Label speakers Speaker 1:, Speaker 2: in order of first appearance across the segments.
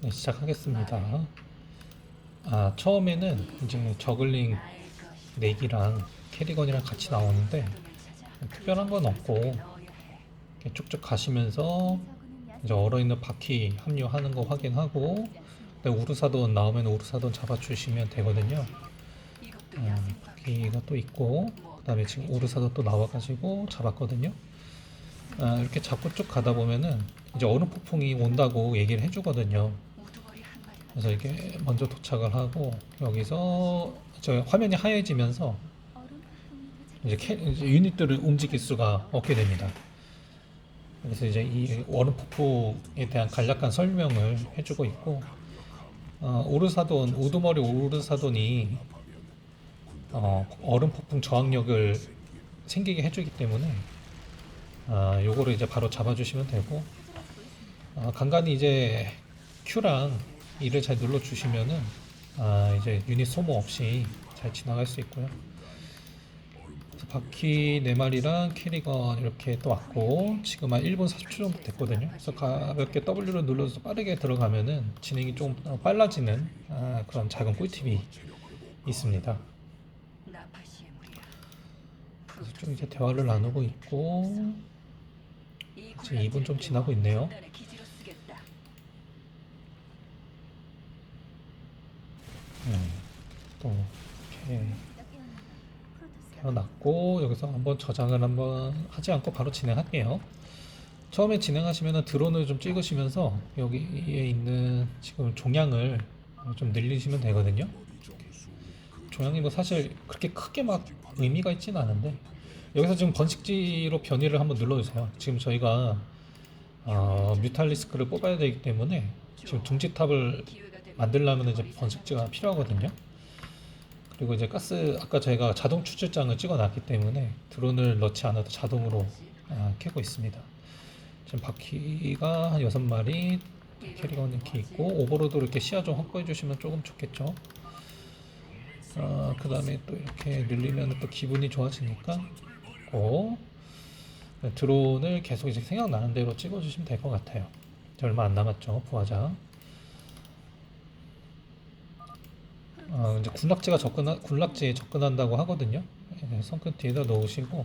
Speaker 1: 네, 시작하겠습니다. 아, 처음에는 이제 저글링 내기랑 캐리건이랑 같이 나오는데 특별한 건 없고 쭉쭉 가시면서 이제 얼어있는 바퀴 합류하는 거 확인하고 우르사돈 나오면 우르사돈 잡아주시면 되거든요. 아, 바퀴가 또 있고 그 다음에 지금 우르사돈 또 나와가지고 잡았거든요. 아, 이렇게 잡고 쭉 가다 보면은 이제 얼음 폭풍이 온다고 얘기를 해주거든요. 그래서 이게 먼저 도착을 하고 여기서 저 화면이 하얘지면서 이제, 캐, 이제 유닛들을 움직일 수가 없게 됩니다. 그래서 이제 이 얼음 폭풍에 대한 간략한 설명을 해주고 있고 어, 오르사돈 우두머리 오르사돈이 어, 얼음 폭풍 저항력을 생기게 해주기 때문에 아, 요거를 이제 바로 잡아주시면 되고 아, 간간히 이제 Q랑 E를 잘 눌러주시면은 아, 이제 유닛 소모 없이 잘 지나갈 수 있고요. 바퀴 네 마리랑 캐리건 이렇게 또 왔고 지금 한 1분 40초 정도 됐거든요. 그래서 가볍게 W를 눌러서 빠르게 들어가면은 진행이 좀 빨라지는 아, 그런 작은 꿀팁이 있습니다. 그래서 좀 이제 대화를 나누고 있고 이제 2분 좀 지나고 있네요. 음, 또 이렇게 태어났고 여기서 한번 저장을 한번 하지 않고 바로 진행할게요. 처음에 진행하시면은 드론을 좀 찍으시면서 여기에 있는 지금 종양을 좀 늘리시면 되거든요. 종양이 뭐 사실 그렇게 크게 막 의미가 있지는 않은데 여기서 지금 번식지로 변이를 한번 눌러주세요. 지금 저희가 어, 뮤탈리스크를 뽑아야 되기 때문에 지금 둥지탑을 만들려면 이제 번식지가 필요하거든요. 그리고 이제 가스 아까 저희가 자동 추출장을 찍어놨기 때문에 드론을 넣지 않아도 자동으로 아, 캐고 있습니다. 지금 바퀴가 한 여섯 마리 캐리건 이렇게 있고 오버로드 이렇게 시야 좀 확보해 주시면 조금 좋겠죠. 어, 그 다음에 또 이렇게 늘리면 또 기분이 좋아지니까 고 드론을 계속 이제 생각나는 대로 찍어주시면 될 것 같아요. 얼마 안 남았죠, 부하장. 어, 이제 군락지가 접근 군락지에 접근한다고 하거든요. 예, 성큰 뒤에다 넣으시고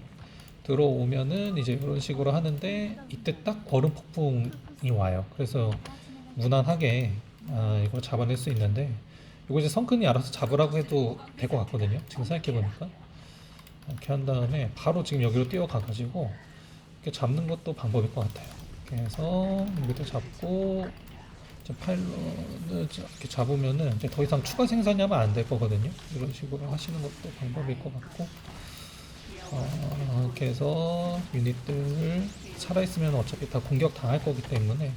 Speaker 1: 들어오면은 이제 이런 식으로 하는데 이때 딱 얼음 폭풍이 와요. 그래서 무난하게 아, 이걸 잡아낼 수 있는데 이거 이제 성큰이 알아서 잡으라고 해도 될 것 같거든요. 지금 생각해 보니까 이렇게 한 다음에 바로 지금 여기로 뛰어가가지고 이렇게 잡는 것도 방법일 것 같아요. 이렇게 해서 여기도 잡고 파일럿을 이렇게 잡으면은 이제 더 이상 추가 생산이 하면 안 될 거거든요. 이런 식으로 하시는 것도 방법일 것 같고 어, 이렇게 해서 유닛들 살아있으면 어차피 다 공격 당할 거기 때문에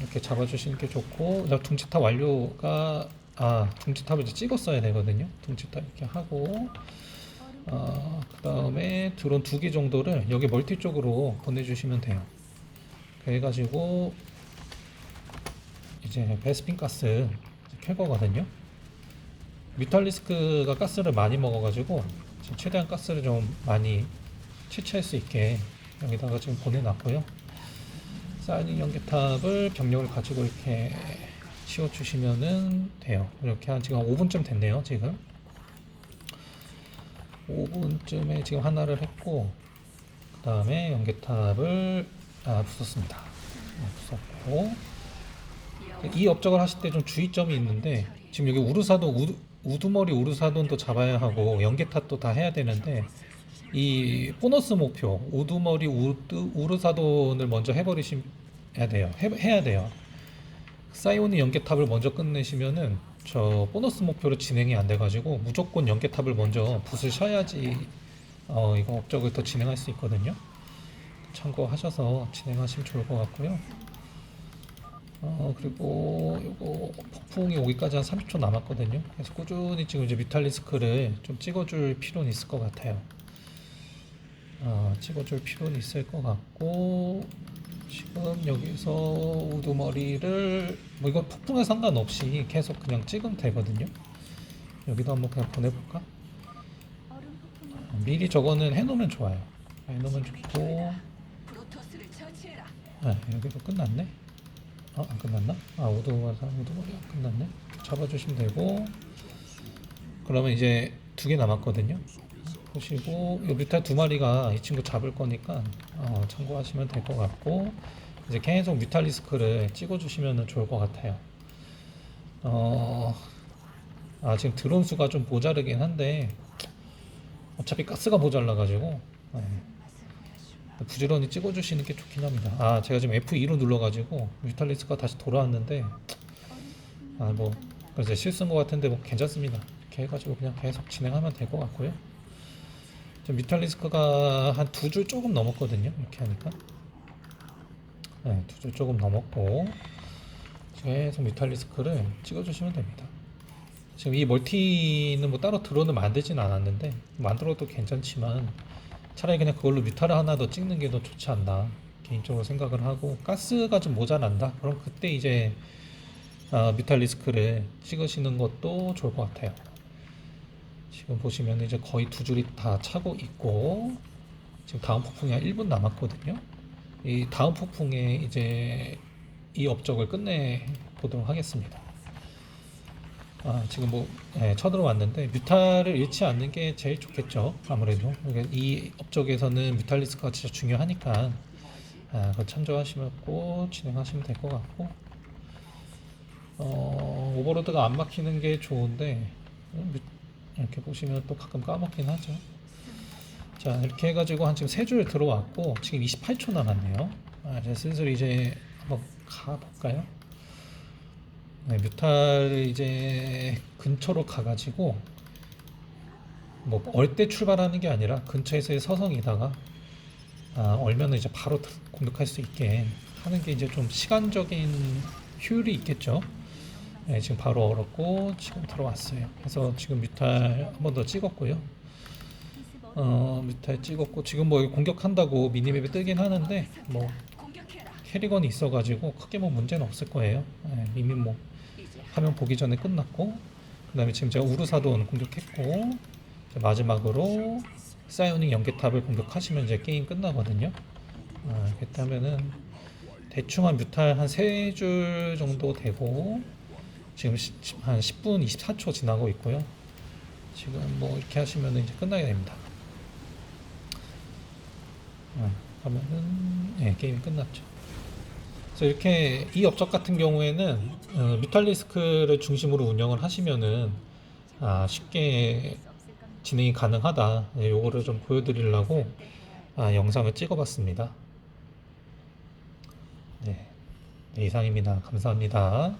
Speaker 1: 이렇게 잡아주시는 게 좋고 둥지탑 완료가 아 둥지탑을 이제 찍었어야 되거든요. 둥지탑 이렇게 하고 어, 그 다음에 드론 두 개 정도를 여기 멀티 쪽으로 보내주시면 돼요. 그래가지고 이제 베스핀 가스 켤 거거든요. 뮤탈리스크가 가스를 많이 먹어가지고 지금 최대한 가스를 좀 많이 채취할 수 있게 여기다가 지금 보내놨고요. 사이닝 연계탑을 병력을 가지고 이렇게 씌워주시면은 돼요. 이렇게 한 지금 5분쯤 됐네요. 지금 5분쯤에 지금 하나를 했고 그 다음에 연계탑을 아, 부쉈습니다. 네, 부쉈고 이 업적을 하실 때 좀 주의점이 있는데 지금 여기 우르사돈 우두, 우두머리 우르사돈도 잡아야 하고 연계탑도 다 해야 되는데 이 보너스 목표 우두머리 우드, 우르사돈을 먼저 해버리셔야 돼요. 해, 해야 돼요. 사이오니 연계탑을 먼저 끝내시면은 저 보너스 목표로 진행이 안 돼가지고 무조건 연계탑을 먼저 부수셔야지 어 이거 업적을 더 진행할 수 있거든요. 참고하셔서 진행하시면 좋을 것 같고요. 어 그리고 요거 폭풍이 오기까지 한 30초 남았거든요. 그래서 꾸준히 지금 이제 뮤탈리스크를 좀 찍어줄 필요는 있을 것 같아요. 어, 찍어줄 필요는 있을 것 같고 지금 여기서 우두머리를 뭐 이거 폭풍에 상관없이 계속 그냥 찍으면 되거든요. 여기도 한번 그냥 보내볼까? 어, 미리 저거는 해놓으면 좋아요. 해놓으면 좋고. 네, 여기도 끝났네. 어, 안 끝났나? 아, 우두머사, 우두머리 안 끝났네. 잡아주시면 되고. 그러면 이제 두 개 남았거든요. 보시고, 이 뮤탈 두 마리가 이 친구 잡을 거니까, 어, 참고하시면 될 것 같고, 이제 계속 뮤탈리스크를 찍어주시면 좋을 것 같아요. 어, 아, 지금 드론 수가 좀 모자르긴 한데, 어차피 가스가 모자라 가지고, 네. 부지런히 찍어주시는 게 좋긴 합니다. 아, 제가 지금 F2로 눌러가지고 뮤탈리스크가 다시 돌아왔는데, 아, 뭐, 이제 실수인 것 같은데 뭐 괜찮습니다. 이렇게 해가지고 그냥 계속 진행하면 될 것 같고요. 지금 뮤탈리스크가 한 두 줄 조금 넘었거든요. 이렇게 하니까. 네, 두 줄 조금 넘었고, 계속 뮤탈리스크를 찍어주시면 됩니다. 지금 이 멀티는 뭐 따로 드론을 만들진 않았는데, 만들어도 괜찮지만, 차라리 그냥 그걸로 뮤타를 하나 더 찍는 게 더 좋지 않나 개인적으로 생각을 하고 가스가 좀 모자란다? 그럼 그때 이제 아, 뮤탈 리스크를 찍으시는 것도 좋을 것 같아요. 지금 보시면 이제 거의 두 줄이 다 차고 있고 지금 다음 폭풍이 한 1분 남았거든요. 이 다음 폭풍에 이제 이 업적을 끝내 보도록 하겠습니다 아, 지금 뭐 예, 쳐들어왔는데 뮤탈을 잃지 않는 게 제일 좋겠죠 아무래도. 그러니까 이 업적에서는 뮤탈 리스크가 진짜 중요하니까 아, 그거 참조하시고 진행하시면 될 것 같고. 어, 오버로드가 안 막히는 게 좋은데 이렇게 보시면 또 가끔 까먹긴 하죠. 자 이렇게 해가지고 한 지금 세 줄 들어왔고 지금 28초 남았네요. 아, 이제 슬슬 이제 한번 가볼까요? 네, 뮤탈 이제 근처로 가가지고 뭐 얼때 출발하는 게 아니라 근처에서의 서성이다가 아, 얼면 이제 바로 들- 공격할 수 있게 하는 게 이제 좀 시간적인 효율이 있겠죠. 네, 지금 바로 얼었고 지금 들어왔어요. 그래서 지금 뮤탈 한 번 더 찍었고요. 어, 뮤탈 찍었고 지금 뭐 공격한다고 미니맵에 뜨긴 하는데 뭐 캐리건이 있어가지고 크게 뭐 문제는 없을 거예요. 네, 이미 뭐 화면 보기 전에 끝났고 그 다음에 지금 제가 우르사돈 공격했고 마지막으로 사이오닉 연계탑을 공격하시면 이제 게임 끝나거든요. 아, 이렇게 하면은 대충 한 뮤탈 한 세 줄 정도 되고 지금 시- 한 10분 24초 지나고 있고요. 지금 뭐 이렇게 하시면 이제 끝나게 됩니다. 아, 하면은 예, 게임이 끝났죠. 그래서 이렇게 이 업적 같은 경우에는 어, 뮤탈리스크를 중심으로 운영을 하시면은 아, 쉽게 진행이 가능하다. 예, 요거를 좀 보여드리려고 아, 영상을 찍어봤습니다. 네, 네, 이상입니다. 감사합니다.